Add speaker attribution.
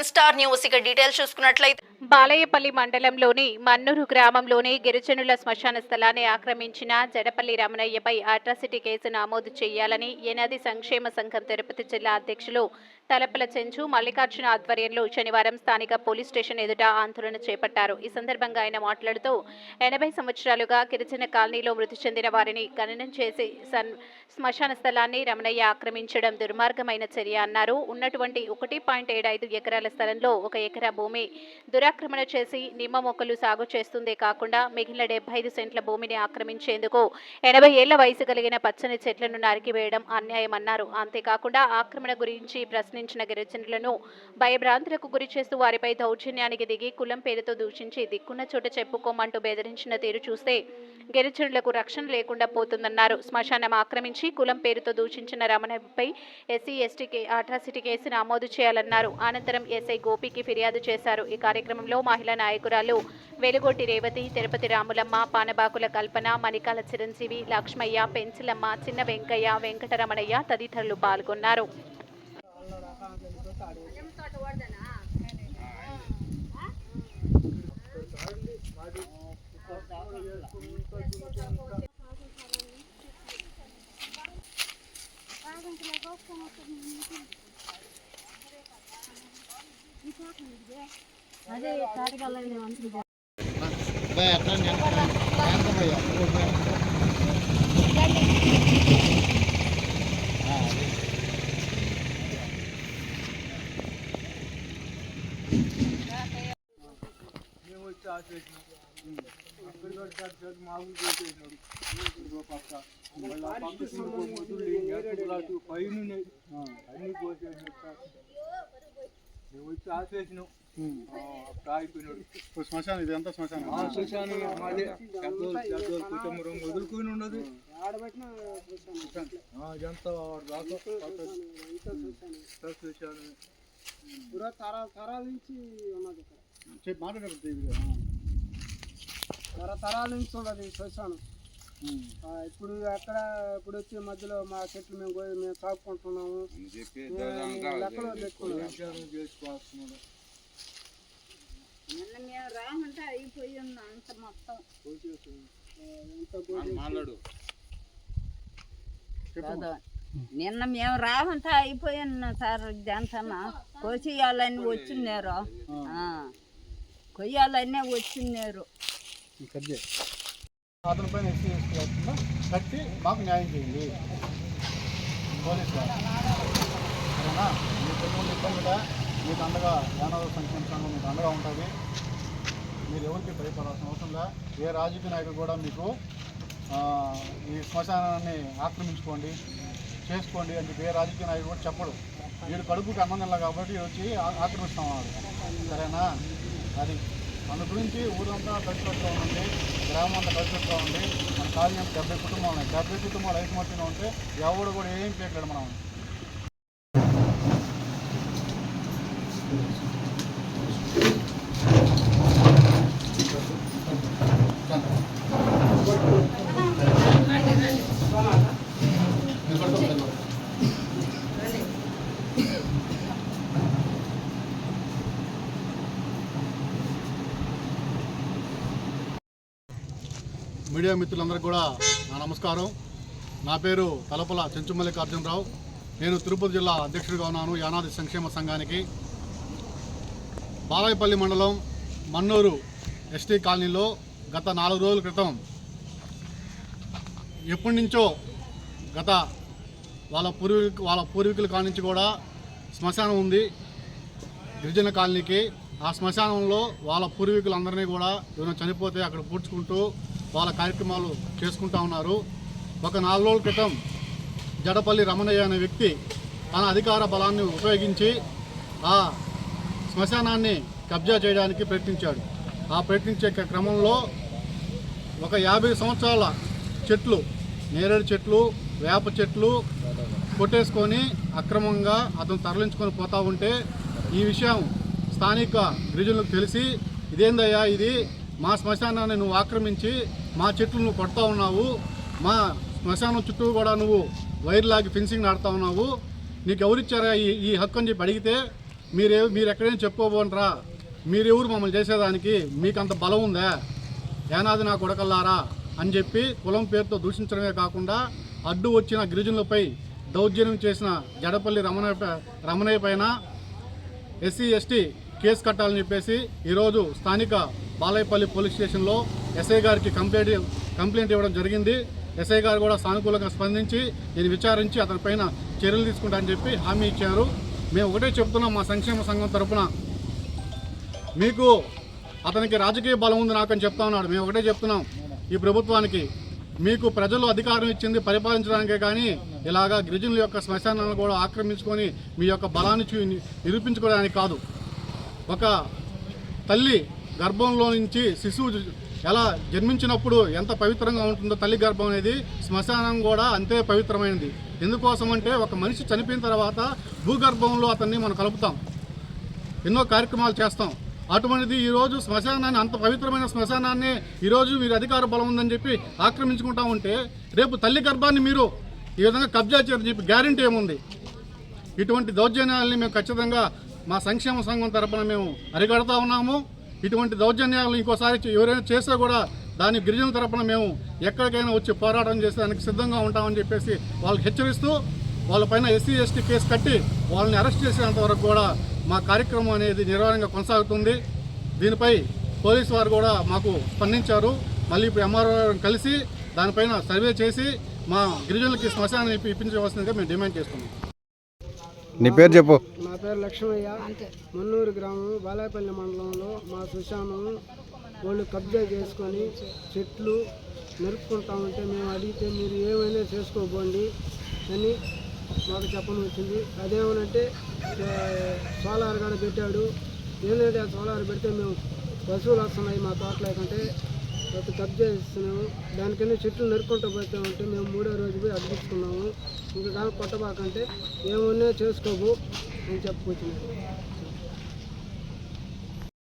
Speaker 1: Seven star news. ఇక details చూసుకున్నట్లయితే
Speaker 2: బాలయ్యపల్లి మండలంలోని మన్నూరు గ్రామంలోని గిరిజనుల శ్మశాన స్థలాన్ని ఆక్రమించిన జడపల్లి రమణయ్యపై అట్రాసిటీ కేసు నమోదు చేయాలని ఏనాది సంక్షేమ సంఘం తిరుపతి జిల్లా అధ్యక్షులు తలపల చెంచు మల్లికార్జున ఆధ్వర్యంలో శనివారం స్థానిక పోలీస్ స్టేషన్ ఎదుట ఆందోళన చేపట్టారు. ఈ సందర్భంగా ఆయన మాట్లాడుతూ ఎనభై సంవత్సరాలుగా గిరిజన కాలనీలో మృతి చెందిన వారిని గణనం చేసి సన్ శ్మశాన స్థలాన్ని రమణయ్య ఆక్రమించడం దుర్మార్గమైన చర్య అన్నారు. ఉన్నటువంటి ఒకటి పాయింట్ ఏడు ఐదు ఎకరాల స్థలంలో ఒక ఎకరా భూమి దురాక్రమణ చేసి నిమ్మ మొక్కలు సాగు చేస్తుందే కాకుండా మిగిలిన డెబ్బై ఐదు సెంట్ల భూమిని ఆక్రమించేందుకు ఎనభై ఏళ్ళ వయసు కలిగిన పచ్చని చెట్లను నరికివేయడం అన్యాయమన్నారు. అంతేకాకుండా ఆక్రమణ గురించి ప్రశ్నించిన గిరిజనులను భయభ్రాంతులకు గురి చేస్తూ వారిపై దౌర్జన్యానికి దిగి కులం పేరుతో దూషించి దిక్కున్న చోట చెప్పుకోమంటూ బెదిరించిన తీరు చూస్తే గిరిజనులకు రక్షణ లేకుండా పోతుందన్నారు. శ్మశానం ఆక్రమించి కులం పేరుతో దూషించిన రమణపై ఎస్సీ ఎస్టీ కే అట్రాసిటీ కేసు నమోదు చేయాలన్నారు. అనంతరం ఎస్ఐ గోపికి ఫిర్యాదు చేశారు. ఈ కార్యక్రమంలో మహిళా నాయకురాలు వెలుగొట్టి రేవతి తిరుపతి రాములమ్మ పానబాకుల కల్పన మణికాల చిరంజీవి లక్ష్మయ్య పెన్సిలమ్మ చిన్న వెంకయ్య వెంకటరమణయ్య తదితరులు పాల్గొన్నారు.
Speaker 3: అదే తాటికల్లని మంత్రి
Speaker 4: భయ అట్లా బ్యాంక్ భయ
Speaker 5: మేము వచ్చి ఆపేసినాం పైన అన్ని కోసేసినాడు సార్. వచ్చి ఆపేసినాం అప్పుడు ఆగిపోయినాడు
Speaker 4: శ్మశానం ఇది ఎంత శ్మశానం
Speaker 5: శ్మశానం మాదే పెద్దోళ్ళు కుటుంబం వదులుకొని ఉండదు ఇదంతా
Speaker 6: తరాల నుంచి ఉన్నది తరతరాల నుంచి ఉన్నది శ్మశానం. ఆ, ఇప్పుడు అక్కడ ఇప్పుడు వచ్చి మధ్యలో మా చెట్లు మేము పోయి మేము సాగుకుంటున్నాము.
Speaker 5: శ్మశానం చేసుకోవాల్సినాడు.
Speaker 3: నిన్న మేము రామంటే అయిపోయి ఉన్నాం అంత మొత్తం. నిన్న మేము రామంటే అయిపోయి ఉన్నాం సార్ జనసన కోసేయాలని వచ్చిన్నారు. ఆ. కొయ్యాలనే వచ్చిన్నారు.
Speaker 4: కట్ అతని పైన ఎస్సీ ఎస్టీ కట్టి మాకు న్యాయం చేయండి. పోలీస్ వారు సరేనా? మీకు ఎటువంటి ఇబ్బంది మీకు అండగా యానవ సంక్షేమ సంఘం మీకు అండగా ఉంటుంది. మీరు ఎవరికి భయపడాల్సిన అవసరం లే. ఏ రాజకీయ నాయకుడు కూడా మీకు ఈ శ్మశానాన్ని ఆక్రమించుకోండి చేసుకోండి అని చెప్పి ఏ రాజకీయ నాయకుడు కూడా చెప్పడు. వీడు కడుపుకి అన్నం కాబట్టి వచ్చి ఆక్రమిస్తాం సరేనా? అది మన గురించి ఊరంతా కలిసికట్టుగా ఉండండి గ్రామం అంతా కలిసికట్టుగా ఉండి మన కాలనీ డెబ్బై కుటుంబాలు ఉన్నాయి. డెబ్బై కుటుంబాలు ఐకమత్యంగా ఉంటే ఎవడు కూడా ఏం చేయట్లేదు మనం. మీడియా మిత్రులందరికీ కూడా నా నమస్కారం. నా పేరు తలపల చెంచుమల్లికార్జునరావు నేను తిరుపతి జిల్లా అధ్యక్షుడిగా ఉన్నాను యానాది సంక్షేమ సంఘానికి. బాలాయపల్లి మండలం మన్నూరు ఎస్టీ కాలనీలో గత నాలుగు రోజుల క్రితం ఎప్పటి నుంచో గత వాళ్ళ పూర్వీకు వాళ్ళ పూర్వీకుల కాడ నుంచి కూడా శ్మశానం ఉంది. గిరిజన కాలనీకి. ఆ శ్మశానంలో వాళ్ళ పూర్వీకులందరినీ కూడా ఎవరైనా చనిపోతే అక్కడ పూడ్చుకుంటూ వాళ్ళ కార్యక్రమాలు చేసుకుంటా ఉన్నారు. ఒక నాలుగు రోజుల క్రితం జడపల్లి రమణయ్య అనే వ్యక్తి తన అధికార బలాన్ని ఉపయోగించి ఆ శ్మశానాన్ని కబ్జా చేయడానికి ప్రయత్నించాడు. ఆ ప్రయత్నించే క్రమంలో ఒక యాభై సంవత్సరాల చెట్లు నేరేడు చెట్లు వేప చెట్లు కొట్టేసుకొని అక్రమంగా అతను తరలించుకొని పోతా ఉంటే ఈ విషయం స్థానిక గిరిజనులకు తెలిసి ఇదేందయ్యా ఇది? మా శ్మశానాన్ని నువ్వు ఆక్రమించి మా చెట్లు నువ్వు కొడతా ఉన్నావు మా శ్మశానం చుట్టూ కూడా నువ్వు వైర్ లాగి ఫెన్సింగ్ నాడుతా ఉన్నావు. నీకు ఎవరిచ్చారా ఈ ఈ హక్కు అని చెప్పి అడిగితే మీరే మీరు ఎక్కడైనా చెప్పుకోబోనరా మీరెవరు మమ్మల్ని చేసేదానికి మీకు అంత బలం ఉందా? ఏనాది నా కొడకల్లారా అని చెప్పి కులం పేరుతో దూషించడమే కాకుండా అడ్డు వచ్చిన గిరిజనులపై దౌర్జన్యం చేసిన జడపల్లి రమణ రమణయ్య పైన ఎస్సీ ఎస్టీ కేసు కట్టాలని చెప్పేసి ఈరోజు స్థానిక బాలయపల్లి పోలీస్ స్టేషన్లో ఎస్ఐ గారికి కంప్లైంట్ కంప్లైంట్ ఇవ్వడం జరిగింది. ఎస్ఐ గారు కూడా సానుకూలంగా స్పందించి దీన్ని విచారించి అతనిపైన చర్యలు తీసుకుంటారని చెప్పి హామీ ఇచ్చారు. మేము ఒకటే చెప్తున్నాం మా సంక్షేమ సంఘం తరపున. మీకు అతనికి రాజకీయ బలం ఉంది నాకని చెప్తా ఉన్నాడు. మేము ఒకటే చెప్తున్నాం ఈ ప్రభుత్వానికి. మీకు ప్రజలు అధికారం ఇచ్చింది పరిపాలించడానికే కానీ ఇలాగా గిరిజనుల యొక్క శ్మశానాలను కూడా ఆక్రమించుకొని మీ యొక్క బలాన్ని చూ నిరూపించుకోవడానికి కాదు. ఒక తల్లి గర్భంలో నుంచి శిశువు ఎలా జన్మించినప్పుడు ఎంత పవిత్రంగా ఉంటుందో తల్లి గర్భం అనేది శ్మశానం కూడా అంతే పవిత్రమైనది. ఎందుకోసం అంటే ఒక మనిషి చనిపోయిన తర్వాత భూగర్భంలో అతన్ని మనం కలుపుతాం. ఎన్నో కార్యక్రమాలు చేస్తాం. అటువంటిది ఈరోజు శ్మశానాన్ని అంత పవిత్రమైన శ్మశానాన్ని ఈరోజు మీరు అధికార బలం ఉందని చెప్పి ఆక్రమించుకుంటా ఉంటే రేపు తల్లి గర్భాన్ని మీరు ఈ విధంగా కబ్జా చేయని చెప్పి గ్యారంటీ ఏముంది? ఇటువంటి దౌర్జన్యాలని మేము ఖచ్చితంగా మా సంక్షేమ సంఘం తరపున మేము అరిగడతా ఉన్నాము. ఇటువంటి దౌర్జన్యాలు ఇంకోసారి ఎవరైనా చేస్తే కూడా దాని గిరిజన తరపున మేము ఎక్కడికైనా వచ్చి పోరాటం చేసేదానికి సిద్ధంగా ఉంటామని చెప్పేసి వాళ్ళకి హెచ్చరిస్తూ వాళ్ళపైన ఎస్సీ ఎస్టీ కేసు కట్టి వాళ్ళని అరెస్ట్ చేసేంత వరకు కూడా మా కార్యక్రమం అనేది నిర్వహణగా కొనసాగుతుంది. దీనిపై పోలీసు వారు కూడా మాకు స్పందించారు. మళ్ళీ ఇప్పుడు ఎంఆర్ఓ కలిసి దానిపైన సర్వే చేసి మా గిరిజనులకి శ్మశానం ఇప్పించవలసిందిగా మేము డిమాండ్ చేస్తున్నాం.
Speaker 7: నీ పేరు చెప్పు.
Speaker 6: నా పేరు లక్ష్మయ్య. మున్నూరు గ్రామం బాలాయపల్లి మండలంలో మా శ్మశానం వాళ్ళు కబ్జా చేసుకొని చెట్లు నరుక్కుంటా ఉంటే మేము అడిగితే మీరు ఏమైనా చేసుకోబోండి అని మాకు చెప్పని వచ్చింది. అదేమనంటే సోలార్ కూడా పెట్టాడు. ఏంటంటే ఆ సోలార్ పెడితే మేము పశువులు వస్తున్నాయి మా తోటలో. కంటే ప్రతి కబ్జా చేస్తున్నాము. దానికన్నా చెట్లు నరుక్కుంటూ పోతామంటే మేము మూడో రోజు పోయి అడిగించుకున్నాము ఇంకా కానీ కొట్టబాకంటే ఏమున్నా చేసుకోబు అని చెప్పుకొచ్చినాము